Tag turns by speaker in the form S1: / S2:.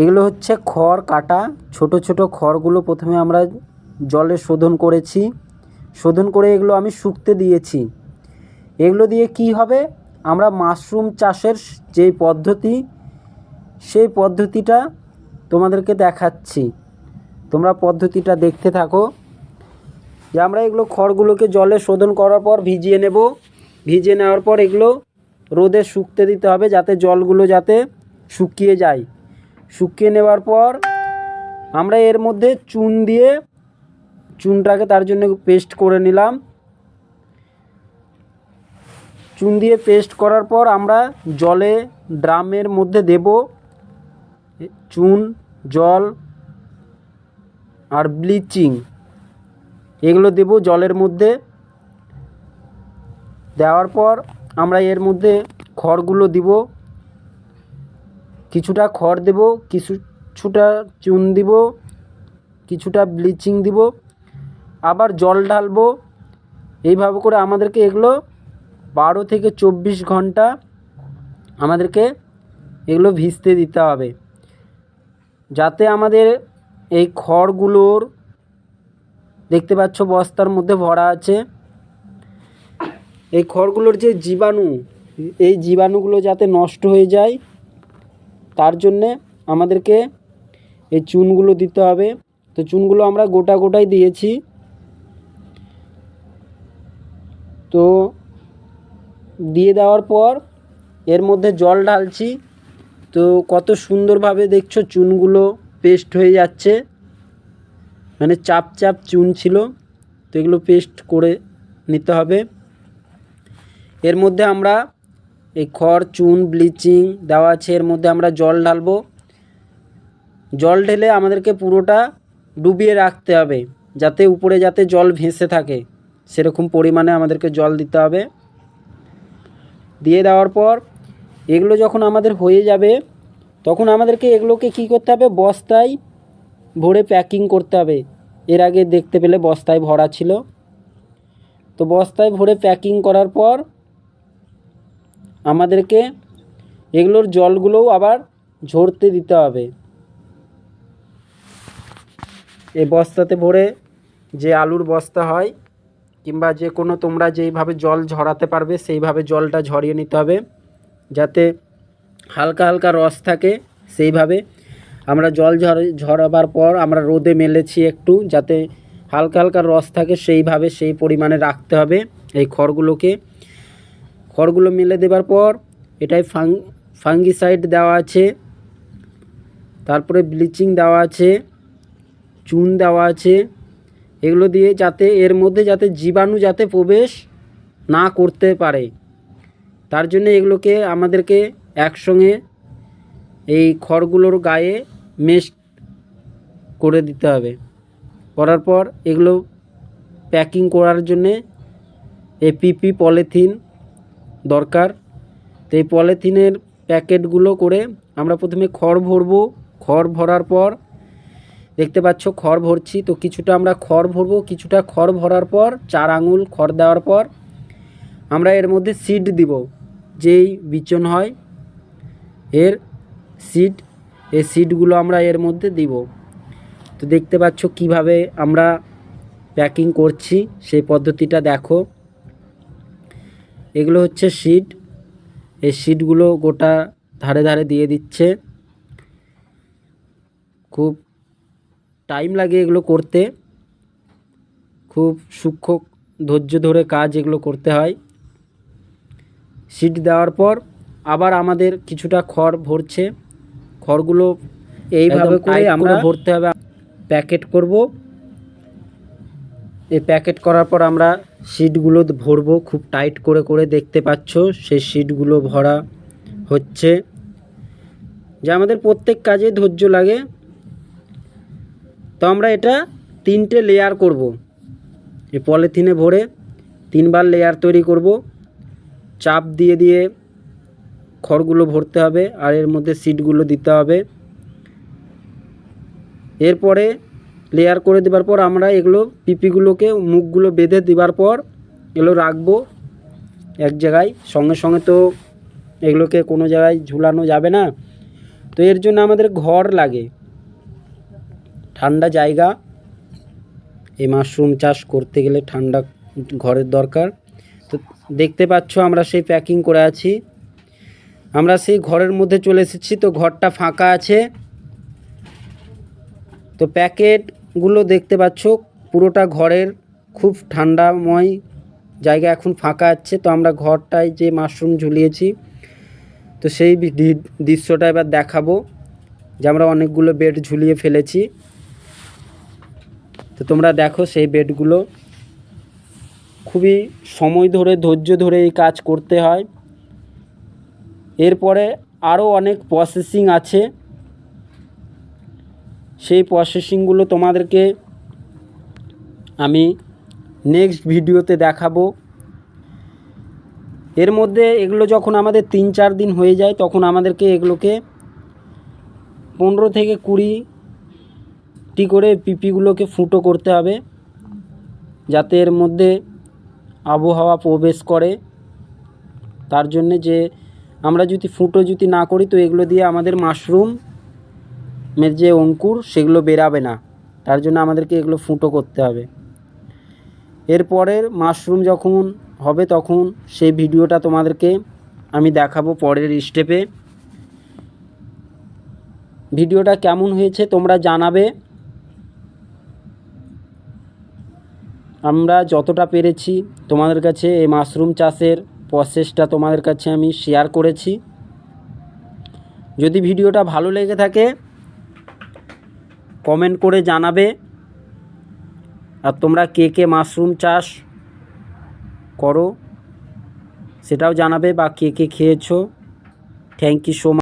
S1: এগুলো হচ্ছে খড় কাটা। ছোট ছোট খড়গুলো প্রথমে আমরা জলে শোধন করেছি। শোধন করে এগুলো আমি শুকতে দিয়েছি। এগুলো দিয়ে কি হবে? আমরা মাশরুম চাষের যেই পদ্ধতি, সেই পদ্ধতিটা তোমাদেরকে দেখাচ্ছি। তোমরা পদ্ধতিটা দেখতে থাকো। যে আমরা এগুলো খড়গুলোকে জলে শোধন করার পর ভিজিয়ে নেব। ভিজিয়ে নেওয়ার পর এগুলো রোদে শুকতে দিতে হবে যাতে জলগুলো যাতে শুকিয়ে যায়। শুকিয়ে নেওয়ার পর আমরা এর মধ্যে চুন দিয়ে চুনটাকে তার জন্য পেস্ট করে নিলাম। চুন দিয়ে পেস্ট করার পর আমরা জলে, ড্রামের মধ্যে দেব চুন, জল আর ব্লিচিং। এগুলো দেব জলের মধ্যে। দেওয়ার পর আমরা এর মধ্যে খড়গুলো দিব। কিছুটা খড় দেব, কিছুটা চুন দিব, কিছুটা ব্লিচিং দিব, আবার জল ঢালবো। এইভাবে করে আমাদেরকে এগুলো বারো থেকে চব্বিশ ঘণ্টা আমাদেরকে এগুলো ভিজতে দিতে হবে। যাতে আমাদের এই খড়গুলোর, দেখতে পাচ্ছ বস্তার মধ্যে ভরা আছে। এই খড়গুলোর যে জীবাণু, এই জীবাণুগুলো যাতে নষ্ট হয়ে যায় তার জন্যে আমাদেরকে এই চুনগুলো দিতে হবে। তো চুনগুলো আমরা গোটা গোটাই দিয়েছি। তো দিয়ে দেওয়ার পর এর মধ্যে জল ঢালছি। তো কত সুন্দরভাবে দেখছ চুনগুলো পেস্ট হয়ে যাচ্ছে। মানে চাপ চাপ চুন ছিল। তো এগুলো পেস্ট করে নিতে হবে। এর মধ্যে আমরা এই খড়, চুন, ব্লিচিং দেওয়া আছে, এর মধ্যে আমরা জল ঢালবো। জল ঢেলে আমাদেরকে পুরোটা ডুবিয়ে রাখতে হবে, যাতে উপরে যাতে জল ভেসে থাকে। সেরকম পরিমাণে আমাদেরকে জল দিতে হবে। দিয়ে দেওয়ার পর এগুলো যখন আমাদের হয়ে যাবে, তখন আমাদেরকে এগুলোকে কী করতে হবে? বস্তায় ভরে প্যাকিং করতে হবে। এর আগে দেখতে পেলে বস্তায় ভরা ছিল। তো বস্তায় ভরে প্যাকিং করার পর আমাদেরকে এগুলোর জলগুলোও আবার ঝরতে দিতে হবে। এই বস্তাতে ভরে যে আলুর বস্তা হয় কিংবা যে কোনো তোমরা যেইভাবে জল ঝরাতে পারবে, সেইভাবে জলটা ঝরিয়ে নিতে হবে। যাতে হালকা হালকা রস থাকে, সেইভাবে আমরা জল ঝর, ঝরাবার পর আমরা রোদে মেলেছি একটু, যাতে হালকা হালকা রস থাকে, সেইভাবে সেই পরিমাণে রাখতে হবে এই খড়গুলোকে। খড়গুলো মেলে দেবার পর এটাই ফাং ফাঙ্গিসাইড দেওয়া আছে। তারপরে ব্লিচিং দেওয়া আছে, চুন দেওয়া আছে। এগুলো দিয়ে যাতে, এর মধ্যে যাতে জীবাণু যাতে প্রবেশ না করতে পারে। তার জন্য এগুলোকে আমাদেরকে একসঙ্গে এই খড়গুলোর গায়ে মেশ করে দিতে হবে। করার পর এগুলো প্যাকিং করার জন্যে এই পিপি পলিথিন দরকার। তো এই পলিথিনের প্যাকেটগুলো করে আমরা প্রথমে খড় ভরবো। খড় ভরার পর, দেখতে পাচ্ছ খড় ভরছি, তো কিছুটা আমরা খড় ভরবো, কিছুটা খড় ভরার পর, চার আঙুল খড় দেওয়ার পর, আমরা এর মধ্যে সিড দিব, যেই বিচন হয়, এর সিড, এই সিডগুলো আমরা এর মধ্যে দিব। তো দেখতে পাচ্ছ কীভাবে আমরা প্যাকিং করছি, সেই পদ্ধতিটা দেখো। এগুলো হচ্ছে সিড এই সিডগুলো গোটা ধারে ধারে দিয়ে দিচ্ছে। খুব টাইম লাগে এগুলো করতে। খুব সূক্ষ্ম ধৈর্য ধরে কাজ এগুলো করতে হয়। সিট দেওয়ার পর আবার আমাদের কিছুটা খড় ভরছে। খড়গুলো এইভাবে করে আমরা ভরতে হবে। প্যাকেট করব। এই প্যাকেট করার পর আমরা সিটগুলো ভরবো, খুব টাইট করে করে দেখতে পাচ্ছ, সেই সিটগুলো ভরা হচ্ছে। যা আমাদের প্রত্যেক কাজে ধৈর্য লাগে। তো আমরা এটা তিনটে লেয়ার করব। এই পলিথিনে ভরে তিনবার লেয়ার তৈরি করব। চাপ দিয়ে দিয়ে খড়গুলো ভরতে হবে, আর এর মধ্যে সিটগুলো দিতে হবে। এরপরে লেয়ার করে দেওয়ার পর আমরা এগুলো পিপিগুলোকে মুখগুলো বেঁধে দেওয়ার পর এগুলো রাখব এক জায়গায়। সঙ্গে সঙ্গে তো এগুলোকে কোনো জায়গায় ঝুলানো যাবে না। তো এর জন্য আমাদের ঘর লাগে। ঠান্ডা জায়গা। এই মাশরুম চাষ করতে গেলে ঠান্ডা ঘরের দরকার। তো দেখতে পাচ্ছ আমরা সেই প্যাকিং করে আছি। আমরা সেই ঘরের মধ্যে চলে এসেছি, তো ঘরটা ফাঁকা আছে। তো প্যাকেটগুলো দেখতে পাচ্ছ, পুরোটা ঘরের খুব ঠান্ডাময় জায়গা এখন ফাঁকা আছে, তো আমরা ঘরটায় যে মাশরুম ঝুলিয়েছি, তো সেই দৃশ্যটা এবার দেখাবো, যে আমরা অনেকগুলো বেড ঝুলিয়ে ফেলেছি। তো তোমরা দেখো সেই বেডগুলো, খুবই সময় ধরে, ধৈর্য ধরে এই কাজ করতে হয়। এরপরে আরও অনেক প্রসেসিং আছে। সেই প্রসেসিংগুলো তোমাদেরকে আমি নেক্সট ভিডিওতে দেখাবো। এর মধ্যে এগুলো যখন আমাদের তিন চার দিন হয়ে যায়, তখন আমাদেরকে এগুলোকে পনেরো থেকে কুড়িটি করে পিপিগুলোকে ফুটো করতে হবে, যাতে এর মধ্যে আবহাওয়া প্রবেশ করে। তার জন্যে যে আমরা যদি ফুটো যদি না করি, তো এগুলো দিয়ে আমাদের মাশরুমের যে অঙ্কুর, সেগুলো বেরাবে না। তার জন্য আমাদেরকে এগুলো ফুটো করতে হবে। এরপরের মাশরুম যখন হবে তখন সেই ভিডিওটা তোমাদেরকে আমি দেখাবো পরের স্টেপে ভিডিওটা কেমন হয়েছে তোমরা জানাবে। আমরা যতটা পেরেছি তোমাদের কাছে এই মাশরুম চাষের প্রসেসটা তোমাদের কাছে আমি শেয়ার করেছি। যদি ভিডিওটা ভালো লেগে থাকে কমেন্ট করে জানাবে। আর তোমরা কে কে মাশরুম চাষ করো, সেটাও জানাবে বা কে কে খেয়েছো। Thank you so much